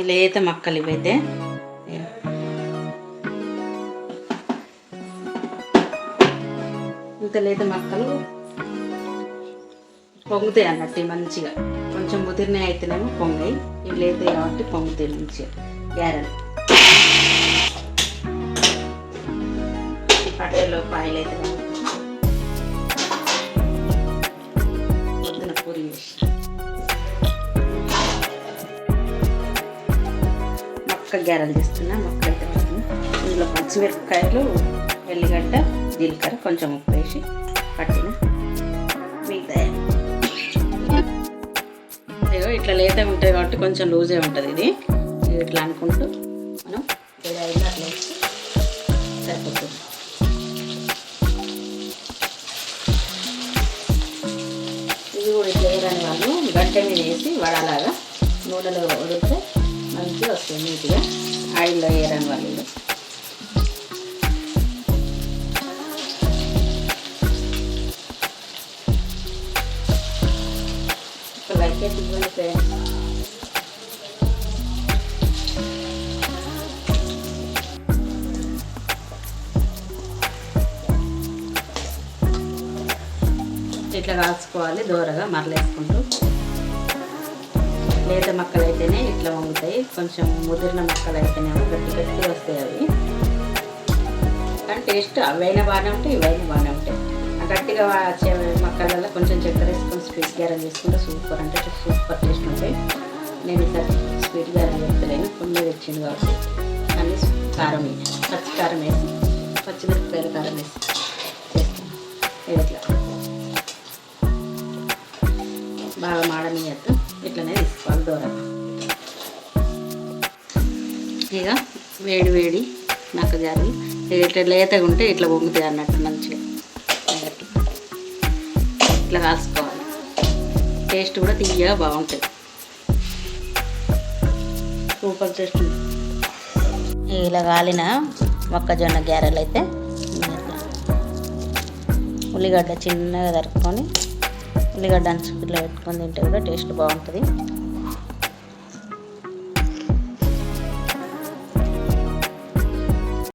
ఈ లేత మక్కలు ఇవైతే ఇంత లేత మక్కలు పొంగుతాయి అన్నట్టు మంచిగా. కొంచెం ముదిరినవి అయితేనేమో పొంగాయి. ఇవి లేతాయి కాబట్టి పొంగుతాయి మంచిగా. గ్యారెలు పట్టెలో పాయలు అయితే మొక్క గ్యారెలు చేస్తున్నా మొక్క అయితే పడుతుంది ఇందులో పచ్చిమిరపకాయలు ఎల్లిగడ్డ జీలకర్ర కొంచెం ఉప్పు వేసి పట్టిన మిగతా ఇట్లా లేత ఉంటుంది కాబట్టి కొంచెం లూజే ఉంటుంది ఇది. ఇట్లా అనుకుంటూ మనం ఏడు అట్లా సరిపోతుంది. ఇది కూడా ఇట్లా వాళ్ళు గంట మీద వేసి వడలాగా నూనెలో ఉడితే మంచిగా వస్తుంది నీట్గా. ఆయిల్లో వేయడం వల్ల లైక్ అయితే ఇవ్వండి ఫ్రెండ్స్. ఇట్లా కాల్చుకోవాలి దూరగా మరలేసుకుంటూ. లేత మొక్కలు అయితేనే ఇట్లా వంగుతాయి. కొంచెం ముదిరిన మొక్కలు అయితేనేమో గట్టి గట్టి వస్తాయి అవి. కానీ టేస్ట్ అవైనా బాగానే ఉంటాయి ఇవైనా బాగానే ఉంటాయి. ఆ గట్టిగా వచ్చే మొక్కలలో కొంచెం చక్కెర వేసుకొని స్వీట్ గారం చేసుకుంటే సూపర్ అంటే సూపర్ టేస్ట్ ఉంటాయి. నేను ఈసారి స్వీట్ గారం చెప్తలేను కొన్ని తెచ్చింది కాబట్టి. అన్ని కారం వేసి పచ్చి కారం వేసి పచ్చిమిరపకాయల కారం వేసి చేస్తాను. ఇట్లా. బాగా మాడనీయద్దు ఇట్లనే తీసుకోవాలి. దూరం ఇక వేడి వేడి నాకు జారులు ఇట్లా లేతగా ఉంటే ఇట్లా పొంగుతాయి అన్నట్టు మంచిగా. ఇట్లా కాల్చుకోవాలి. టేస్ట్ కూడా తీయగా బాగుంటుంది. సూపర్ టేస్ట్ ఇలా కాలిన మొక్కజొన్న గ్యారెలు అయితే ఉల్లిగడ్డ చిన్నగా తరుక్కొని ఉల్లిగడ్డ అంచు ఇట్లా పెట్టుకొని తింటే కూడా టేస్ట్ బాగుంటుంది.